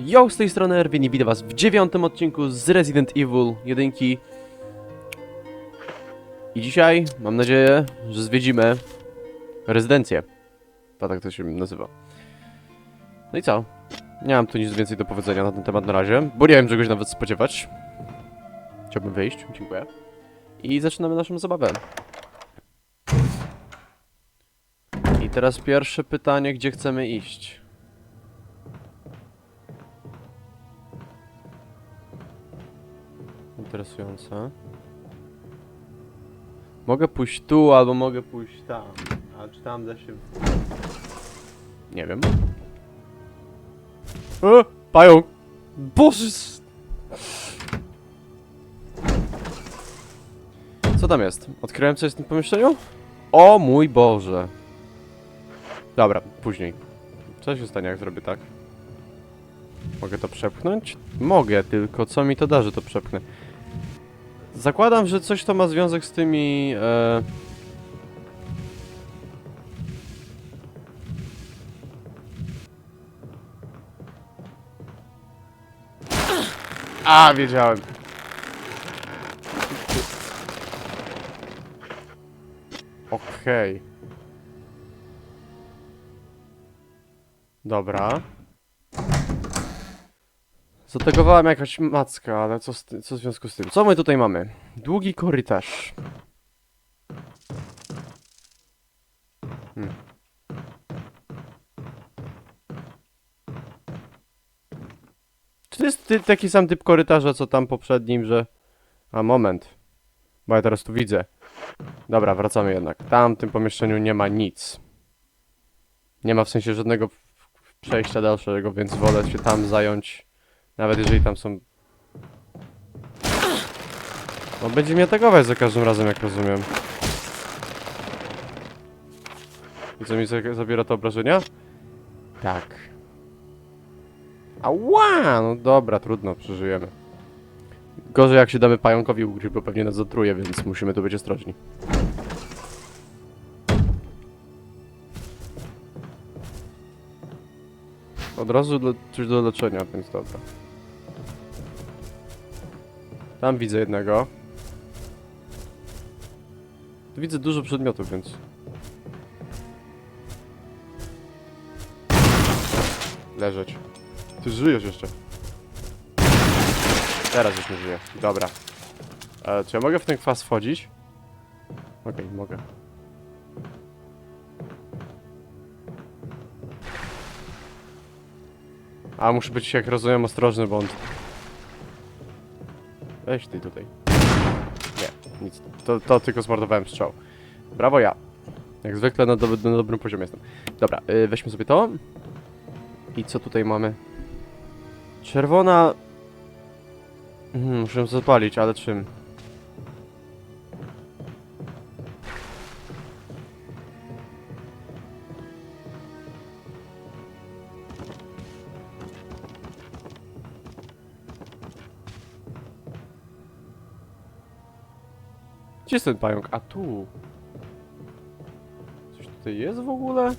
Yo, z tej strony Erwin i witam was w dziewiątym odcinku z Resident Evil 1. I dzisiaj mam nadzieję, że zwiedzimy rezydencję. To tak to się nazywa. No i co? Nie mam tu nic więcej do powiedzenia na ten temat na razie, bo nie wiem czegoś nawet spodziewać. Chciałbym wyjść, dziękuję. I zaczynamy naszą zabawę. I teraz pierwsze pytanie, gdzie chcemy iść? Interesujące. Mogę pójść tu, albo mogę pójść tam. A czy tam da się... Nie wiem. E, pająk! Boże! Co tam jest? Odkryłem coś w tym pomieszczeniu? O mój Boże! Dobra, później. Co się stanie, jak zrobię tak? Mogę to przepchnąć? Mogę, tylko co mi to da, że to przepchnę? Zakładam, że coś to ma związek z tymi... E... A, wiedziałem. Okej. Dobra. Zategowała mnie jakaś macka, ale co, co w związku z tym? Co my tutaj mamy? Długi korytarz. Hmm. Czy to jest taki sam typ korytarza, co tam poprzednim, że... A, moment. Bo ja teraz tu widzę. Dobra, wracamy jednak. Tam w tym pomieszczeniu nie ma nic. Nie ma w sensie żadnego przejścia dalszego, więc wolę się tam zająć. Nawet jeżeli tam są... On będzie mnie atakować za każdym razem, jak rozumiem. I co mi za- zabiera to obrażenia? Tak. Ała! No dobra, trudno, przeżyjemy. Gorzej jak się damy pająkowi ugryźć, bo pewnie nas zatruje, więc musimy tu być ostrożni. Od razu le- coś do leczenia, więc dobra. Tam widzę jednego. Tu widzę dużo przedmiotów, więc... Leżeć. Ty żyjesz jeszcze. Teraz już nie żyję. Dobra. E, czy ja mogę w ten kwas wchodzić? Okej, mogę. A, muszę być, jak rozumiem, ostrożny, bo on... Weź ty tutaj. Nie, nic. To, to tylko zmordowałem strzał. Brawo ja. Jak zwykle na, dob na dobrym poziomie jestem. Dobra, y, weźmy sobie to. I co tutaj mamy? Czerwona... Hmm, muszę zapalić, ale czym? Gdzie jest ten pająk? A tu. Coś tutaj jest w ogóle?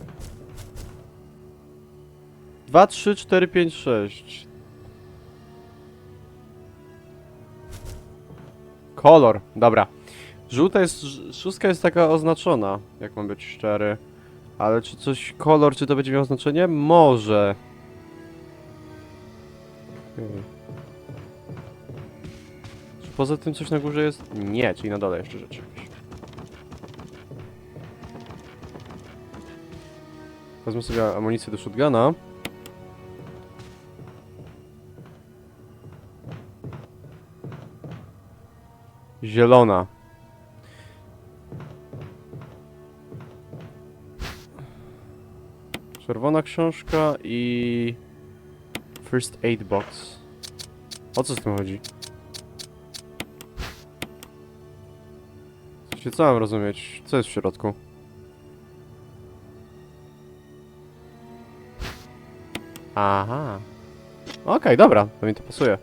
2, 3, 4, 5, 6. Kolor, dobra. Żółta jest, szóstka jest taka oznaczona, jak mam być szczery. Ale czy coś, kolor, czy to będzie miało znaczenie? Może. Poza tym coś na górze jest? Nie, czyli na dole jeszcze rzeczy. Wezmę sobie amunicję do shotguna. Zielona. Czerwona książka i... First aid box. O co z tym chodzi? Mam rozumieć? Co jest w środku? Aha. Okej, dobra, to mi to pasuje.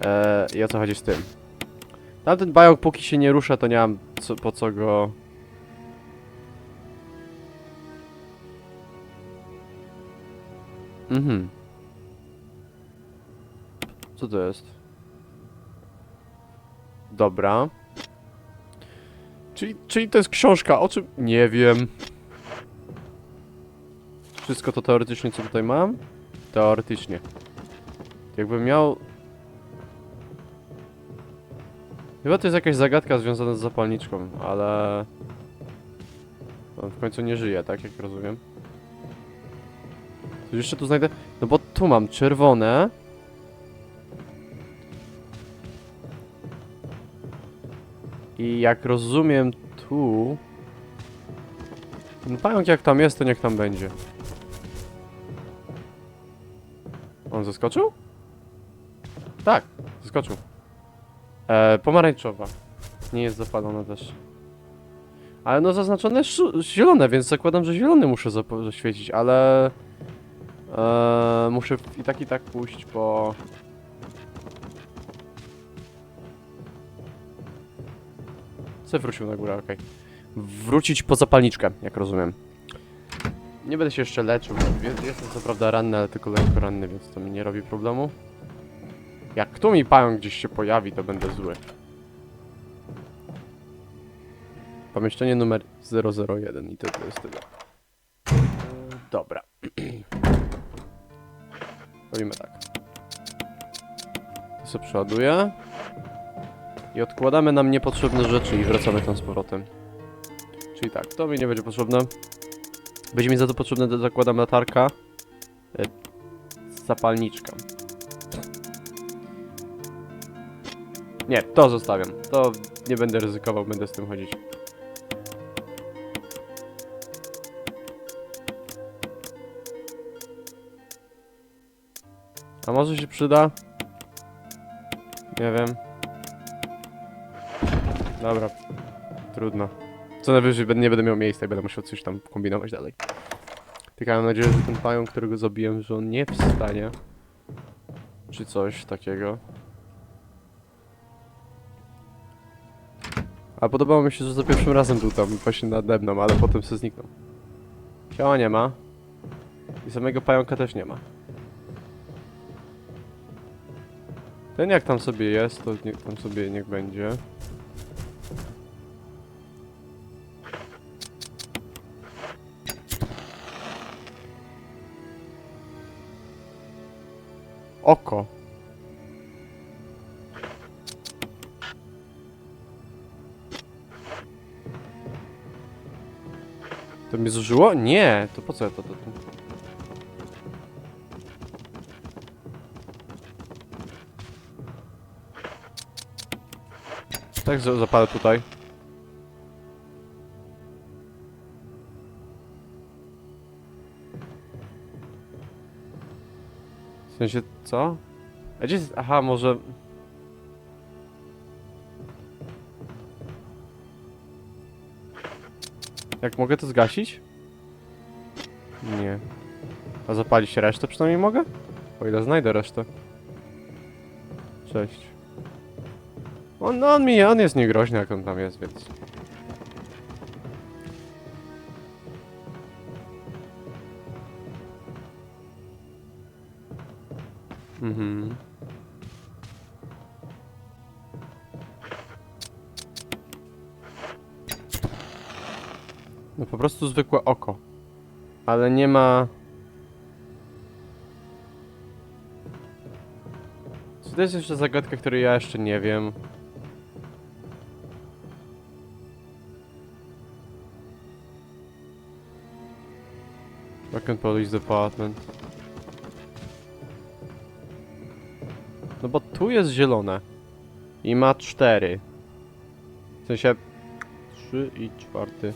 Eee, i o co chodzi z tym? Tamten bajok póki się nie rusza, to nie mam co, po co go... Mhm. Co to jest? Dobra. Czyli, czyli to jest książka, o czym... Nie wiem. Wszystko to teoretycznie, co tutaj mam? Teoretycznie. Jakbym miał... Chyba to jest jakaś zagadka związana z zapalniczką, ale... On w końcu nie żyje, tak jak rozumiem. Coś jeszcze tu znajdę? No bo tu mam czerwone. I jak rozumiem tu... Ten pająk jak tam jest, to niech tam będzie. On zaskoczył? Tak, zaskoczył. E, pomarańczowa. Nie jest zapalona też. Ale no zaznaczone zielone, więc zakładam, że zielony muszę zaświecić, ale... E, muszę i tak i tak pójść po... Co wrócił na górę, okej. Wrócić po zapalniczkę, jak rozumiem. Nie będę się jeszcze leczył. Jest- Jestem co prawda ranny, ale tylko lekko ranny, więc to mi nie robi problemu. Jak tu mi pająk gdzieś się pojawi, to będę zły. Pomieszczenie numer 001 i to, to jest tyle. Dobra. Robimy tak. To sobie przeładuję. I odkładamy nam niepotrzebne rzeczy i wracamy tam z powrotem. Czyli tak, to mi nie będzie potrzebne. Będzie mi za to potrzebne, zakładam latarka. E, zapalniczka. Nie, to zostawiam. To nie będę ryzykował, będę z tym chodzić. A może się przyda? Nie wiem. Dobra. Trudno. Co najwyżej będę- nie będę miał miejsca i będę musiał coś tam kombinować dalej. Tylko mam nadzieję, że ten pająk, którego zabiłem, że on nie wstanie. Czy coś takiego. A podobało mi się, że za pierwszym razem był tam właśnie nade mną, ale potem się zniknął. Ciała nie ma. I samego pająka też nie ma. Ten jak tam sobie jest, to niech tam sobie niech będzie. Oko. To mnie zużyło? Nie, to po co ja to, to? Tak za- zapalę tutaj. Sensie, co? A gdzie jest... Aha, może... Jak mogę to zgasić? Nie. A zapalić resztę przynajmniej mogę? O ile znajdę resztę. Cześć. On, no on mi, on jest niegroźny jak on tam jest, więc... Mhm. No po prostu zwykłe oko. Ale nie ma... Czy to jest jeszcze zagadka, której ja jeszcze nie wiem? And Police Department. Tu jest zielone. I ma cztery. W sensie... Trzy i czwarty.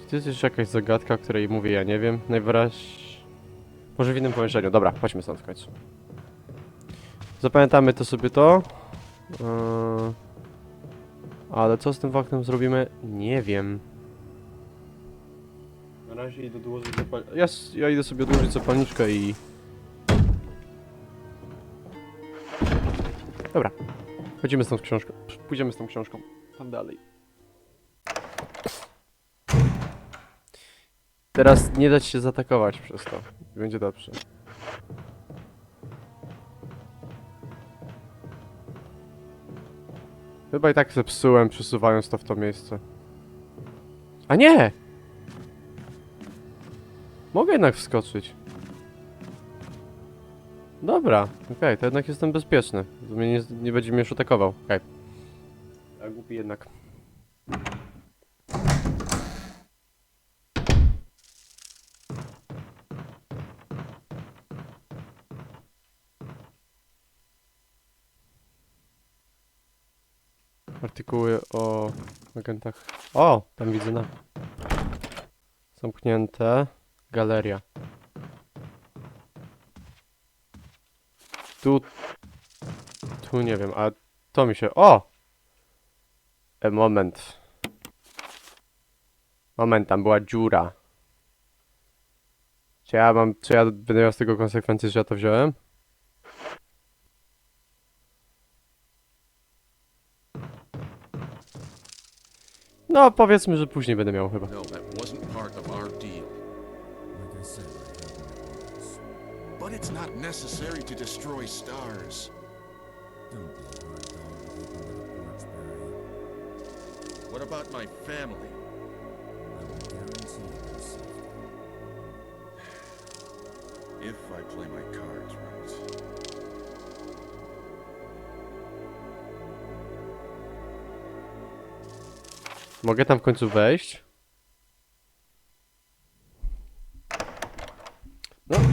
Czy to jest jeszcze jakaś zagadka, której mówię, ja nie wiem. Najwyraźniej... Może w innym pomieszczeniu. Dobra, chodźmy stąd w końcu. Zapamiętamy to sobie to. Yy... Ale co z tym faktem zrobimy? Nie wiem. Na razie idę dołożyć zapal... ja, ja idę sobie odłożyć zapalniczkę i... Dobra, chodzimy z tą książką. Pójdziemy z tą książką. Tam dalej. Teraz nie dać się zaatakować przez to. Będzie dobrze. Chyba i tak zepsułem, przesuwając to w to miejsce. A nie! Mogę jednak wskoczyć. Dobra, okej, to jednak jestem bezpieczny. Mnie nie, nie będzie mnie już atakował. Okej. A głupi jednak. Artykuły o agentach. O! Tam widzę na. Zamknięte. Galeria. Tu. Tu nie wiem, a to mi się. O! E, moment. Moment, tam była dziura. Czy ja mam. Czy ja będę miał z tego konsekwencje, że ja to wziąłem? No, powiedzmy, że później będę miał chyba. But it's not necessary to destroy stars. Don't be hard dog What about my family? I will guarantee their safety. If I play my cards right. Mogę tam w końcu wejść?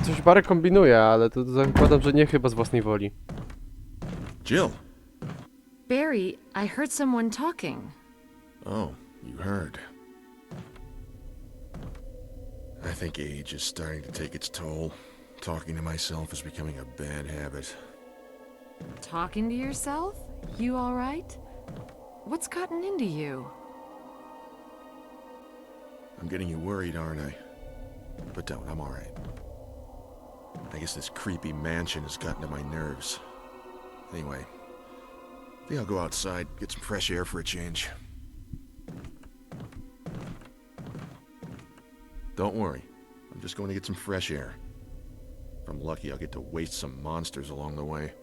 Coś parę kombinuje, ale to zakładam, że nie chyba z własnej woli. Jill! Barry, I heard someone talking. Oh, you heard. I think age is starting to take its toll. Talking to myself is becoming a bad habit. Talking to yourself? You alright? What's gotten into you? I'm getting you worried, aren't I? But don't, I'm alright. I guess this creepy mansion has gotten to my nerves. Anyway, I think I'll go outside, get some fresh air for a change. Don't worry, I'm just going to get some fresh air. If I'm lucky, I'll get to waste some monsters along the way.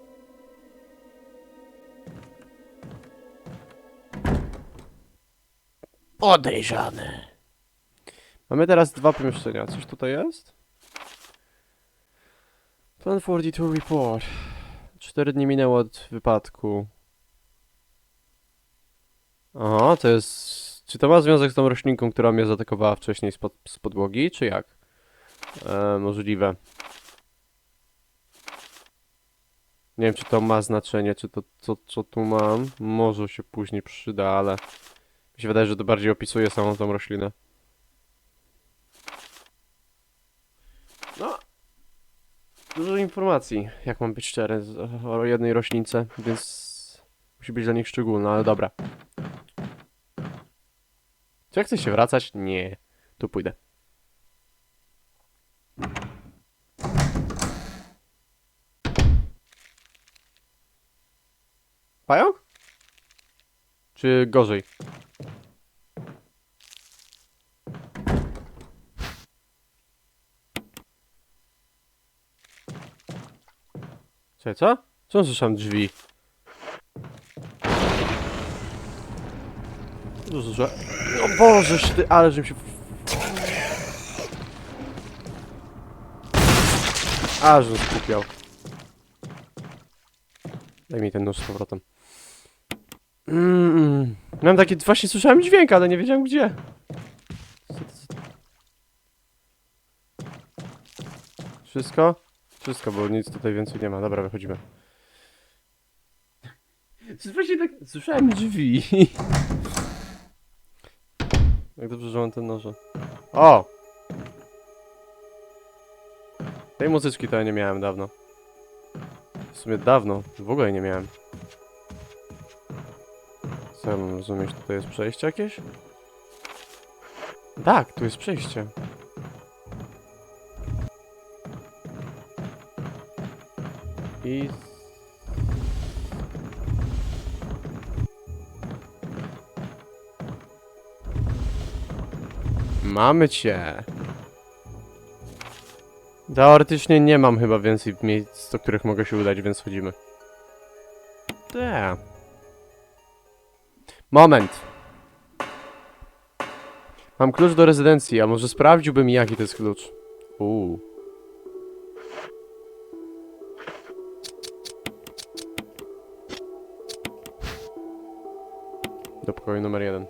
Podejrzane. Mamy teraz dwa pomieszczenia. Coś tutaj jest? Plan 42 report. Cztery dni minęło od wypadku. Aha, to jest... Czy to ma związek z tą roślinką, która mnie zaatakowała wcześniej z, pod, z podłogi, czy jak? E, możliwe. Nie wiem, czy to ma znaczenie, czy to, co, co tu mam. Może się później przyda, ale... Mi się wydaje, że to bardziej opisuje samą tą roślinę. No. Dużo informacji, jak mam być szczery, o jednej roślince, więc musi być dla nich szczególna, ale dobra. Czy ja chcę się wracać? Nie. Tu pójdę. Pająk? Czy gorzej? Co? Co słyszałem drzwi? Dużo. O Boże, ty, ale żebym się... A, że skupiał. Daj mi ten nóż z powrotem. Mm, mam takie... Właśnie słyszałem dźwięk, ale nie wiedziałem gdzie. Wszystko? Wszystko, bo nic tutaj więcej nie ma. Dobra, wychodzimy. Właśnie tak... Słyszałem drzwi. Jak dobrze, że mam ten noże. O! Tej muzyczki to ja nie miałem dawno. W sumie dawno. W ogóle nie miałem. Co ja mam rozumieć? Tutaj jest przejście jakieś? Tak, tu jest przejście. I... Mamy cię. Teoretycznie nie mam chyba więcej miejsc, do których mogę się udać, więc chodzimy. Te. Moment. Mam klucz do rezydencji, a może sprawdziłbym jaki to jest klucz. Uuu. Pokoju numer jeden.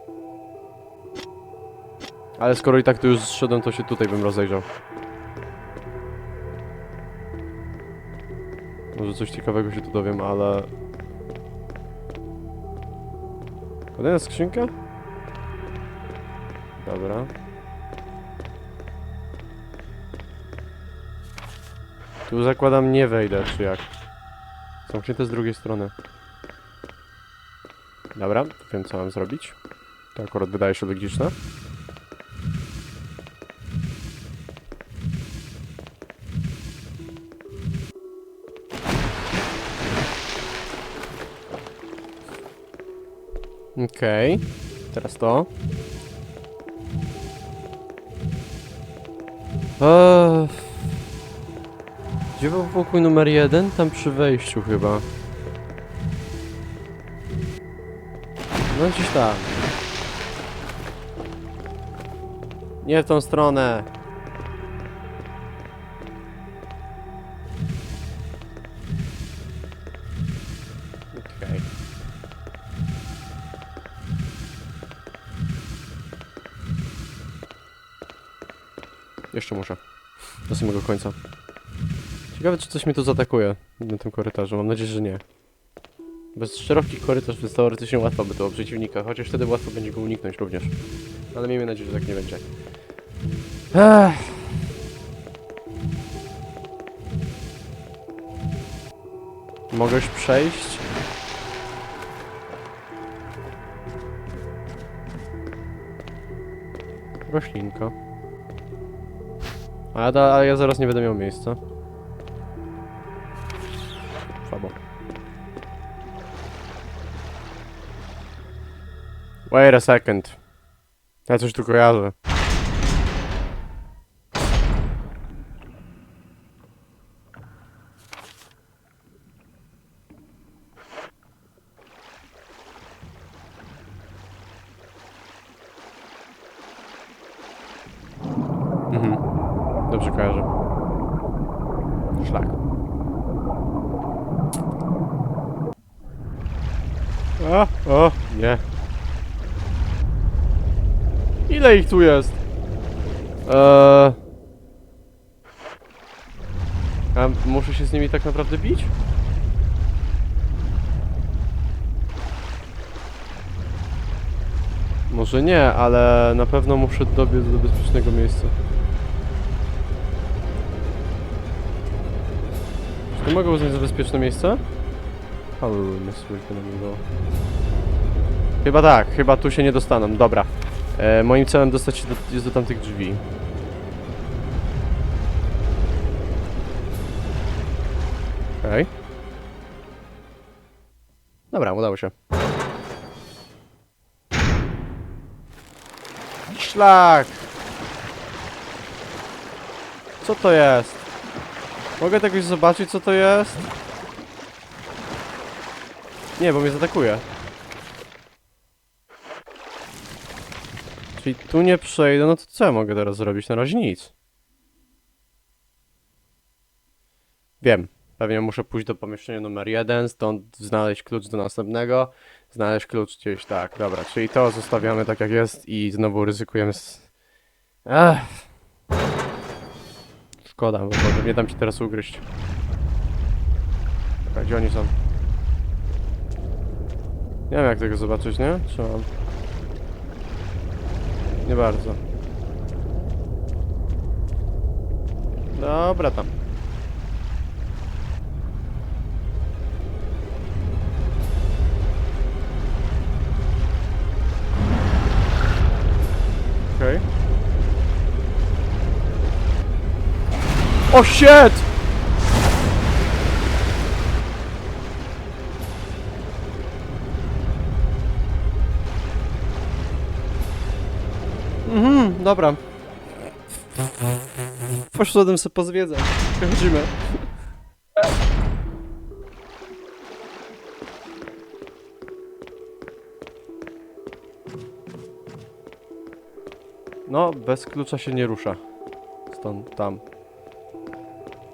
Ale skoro i tak tu już zszedłem, to się tutaj bym rozejrzał. Może coś ciekawego się tu dowiem, ale... Kolejna skrzynka? Dobra. Tu zakładam nie wejdę, czy jak? Zamknięte z drugiej strony. Dobra, wiem co mam zrobić. To akurat wydaje się logiczne. Okej, teraz to. Eee, Gdzie był pokój numer jeden? Tam przy wejściu chyba. No gdzieś tam. Nie w tą stronę. Jeszcze muszę. Do samego końca. Ciekawe, czy coś mnie tu zaatakuje na tym korytarzu. Mam nadzieję, że nie. Bez szeroki korytarz więc teoretycznie łatwo by to o przeciwnika, chociaż wtedy łatwo będzie go uniknąć również. Ale miejmy nadzieję, że tak nie będzie. Ech. Mogę już przejść? Roślinka. A ja, da, a ja zaraz nie będę miał miejsca. Wait a second. That's just the Koyaza. Tu jest? Eee... Muszę się z nimi tak naprawdę bić? Może nie, ale na pewno muszę dobiec do bezpiecznego miejsca. Czy tu mogę uznać za bezpieczne miejsce? Mnie było. Chyba tak, chyba tu się nie dostaną. Dobra. E, moim celem dostać się do, jest do tamtych drzwi. Okej. Dobra, udało się. Szlak! Co to jest? Mogę tego zobaczyć, co to jest? Nie, bo mnie zaatakuje. Czyli tu nie przejdę, no to co ja mogę teraz zrobić? Na razie nic. Wiem. Pewnie muszę pójść do pomieszczenia numer jeden, stąd znaleźć klucz do następnego, znaleźć klucz gdzieś, tak, dobra, czyli to zostawiamy tak jak jest i znowu ryzykujemy z... Ech. Szkoda, bo może nie dam ci teraz ugryźć. Czekaj, gdzie oni są? Nie wiem jak tego zobaczyć, nie? Czy mam? Nie bardzo. Dobra tam. Okej. O shit! Mhm, dobra. Poszedłem sobie pozwiedzać. Chodzimy. No, bez klucza się nie rusza. Stąd, tam.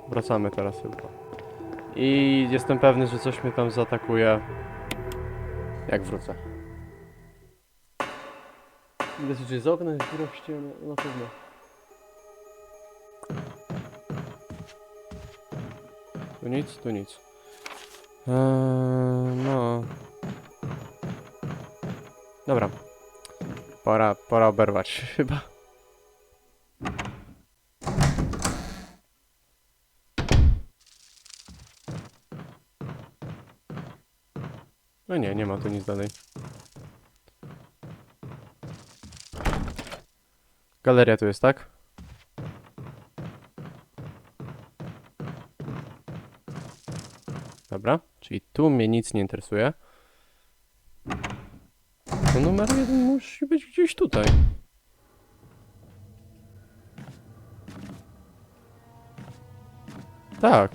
Wracamy teraz chyba. I jestem pewny, że coś mnie tam zaatakuje. Jak wrócę. Idę czy z okna jest dziura w ścianie? Na pewno. Tu nic, tu nic. Eee, no. Dobra. Pora, pora oberwać chyba. No nie, nie ma tu nic dalej. Galeria tu jest, tak? Dobra, czyli tu mnie nic nie interesuje. To numer jeden musi być gdzieś tutaj. Tak.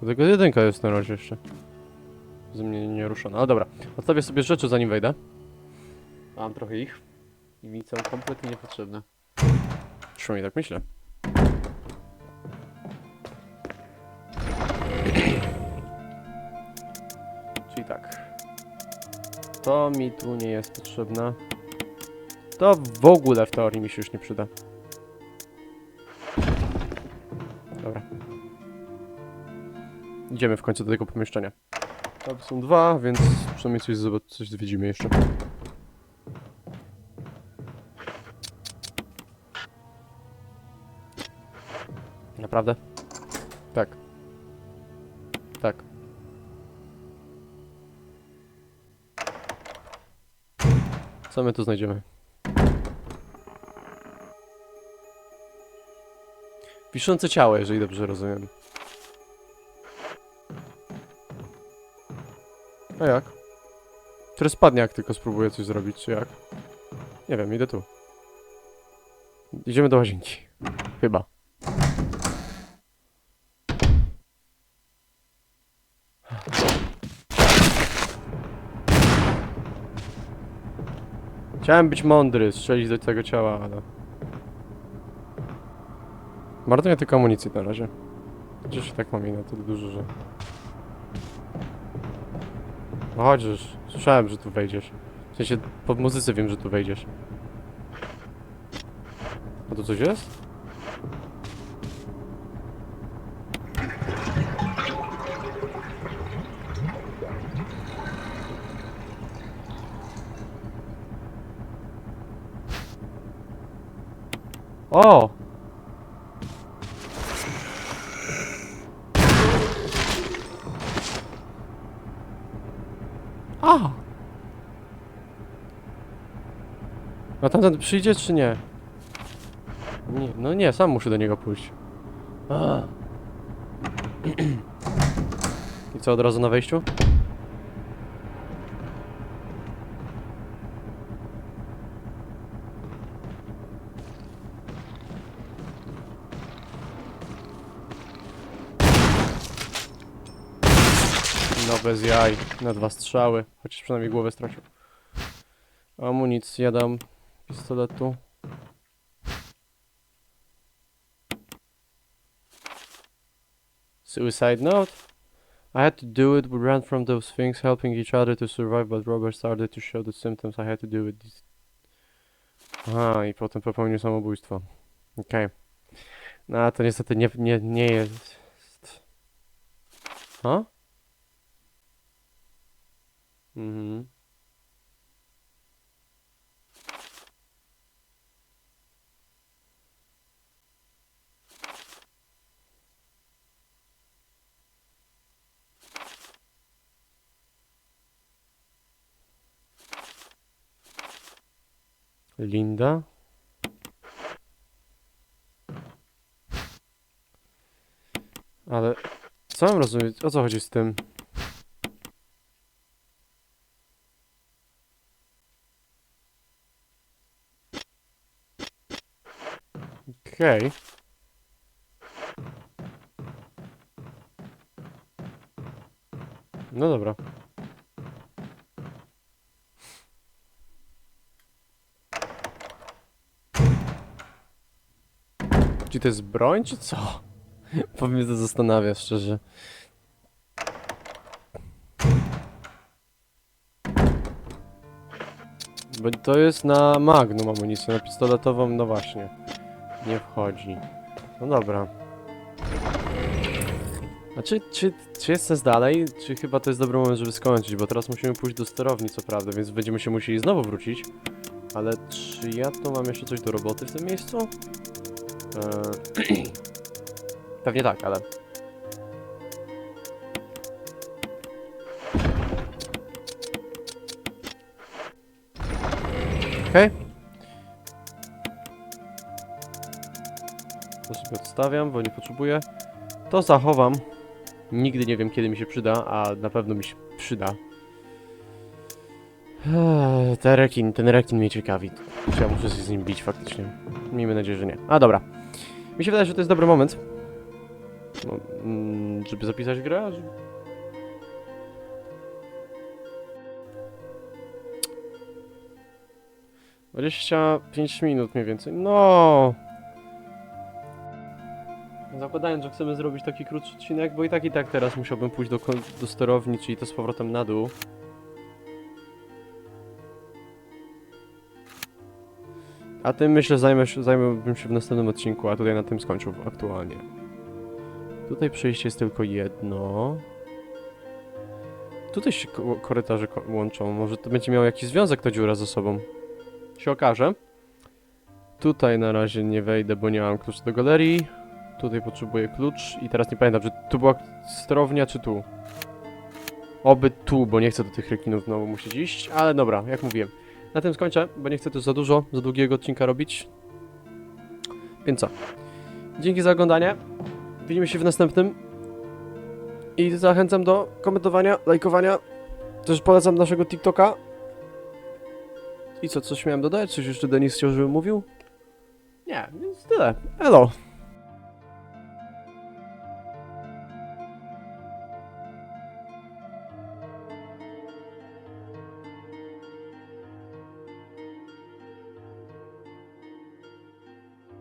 Do tego jedynka jest na razie jeszcze. Z mnie nie ruszona. No dobra. Odstawię sobie rzeczy zanim wejdę. Mam trochę ich. I mi są kompletnie niepotrzebne. Przynajmniej tak myślę. Czyli tak. To mi tu nie jest potrzebne. To w ogóle w teorii mi się już nie przyda. Dobra. Idziemy w końcu do tego pomieszczenia. Tam są dwa, więc przynajmniej coś, coś zwiedzimy jeszcze. Naprawdę? Tak. Tak. Co my tu znajdziemy? Wiszące ciało, jeżeli dobrze rozumiem. A jak? Które spadnie, jak tylko spróbuję coś zrobić, czy jak? Nie wiem, idę tu. Idziemy do łazienki. Chyba. Chciałem być mądry, strzelić do tego ciała, ale... Marnuję tylko amunicję na razie. I tak mam jej na tyle dużo, że... No chodź, słyszałem, że tu wejdziesz. W sensie, po muzyce wiem, że tu wejdziesz. A tu coś jest? O! A! A tamten przyjdzie czy nie? Nie, no nie, sam muszę do niego pójść. A. I co, od razu na wejściu? No bez jaj, na dwa strzały, chociaż przynajmniej głowę stracił. Amunicję dam pistoletu. Suicide note? I had to do it, we ran from those things, helping each other to survive, but Robert started to show the symptoms. I had to do it. This... Aha, i potem popełnił samobójstwo. Okej. No, a to niestety nie, nie, nie jest... Ha? Mhm. Linda. Ale co mam rozumieć? O co chodzi z tym? Okej. No dobra. to jest broń, czy co? Mnie to zastanawia, szczerze. Bo to jest na magnum amunicję, na pistoletową, no właśnie. Nie wchodzi. No dobra. A czy, czy, czy jest sens dalej? Czy chyba to jest dobry moment, żeby skończyć? Bo teraz musimy pójść do sterowni, co prawda, więc będziemy się musieli znowu wrócić. Ale czy ja tu mam jeszcze coś do roboty w tym miejscu? Eee, Pewnie tak, ale... Okej. To sobie odstawiam, bo nie potrzebuję. To zachowam. Nigdy nie wiem, kiedy mi się przyda, a na pewno mi się przyda. Eee, Ten rekin, ten rekin mnie ciekawi. Ja muszę się z nim bić faktycznie? Miejmy nadzieję, że nie. A dobra. Mi się wydaje, że to jest dobry moment. No, mm, żeby zapisać grę? Że- Dwadzieścia pięć minut mniej więcej. No. Zakładając, że chcemy zrobić taki krótszy odcinek, bo i tak i tak teraz musiałbym pójść do, do sterowni, czyli to z powrotem na dół. A tym myślę zajmę się, w następnym odcinku, a tutaj na tym skończył aktualnie. Tutaj przejście jest tylko jedno. Tutaj się ko- korytarze ko- łączą. Może to będzie miało jakiś związek ta dziura ze sobą. Się okaże. Tutaj na razie nie wejdę, bo nie mam klucza do galerii. Tutaj potrzebuję klucz i teraz nie pamiętam, czy tu była sterownia, czy tu. Oby tu, bo nie chcę do tych rekinów znowu musieć iść, ale dobra, jak mówiłem. Na tym skończę, bo nie chcę tu za dużo, za długiego odcinka robić. Więc co? Dzięki za oglądanie. Widzimy się w następnym. I zachęcam do komentowania, lajkowania. Też polecam naszego TikToka. I co, coś miałem dodać? Coś jeszcze Denis chciał, żebym mówił? Nie, więc tyle. Elo.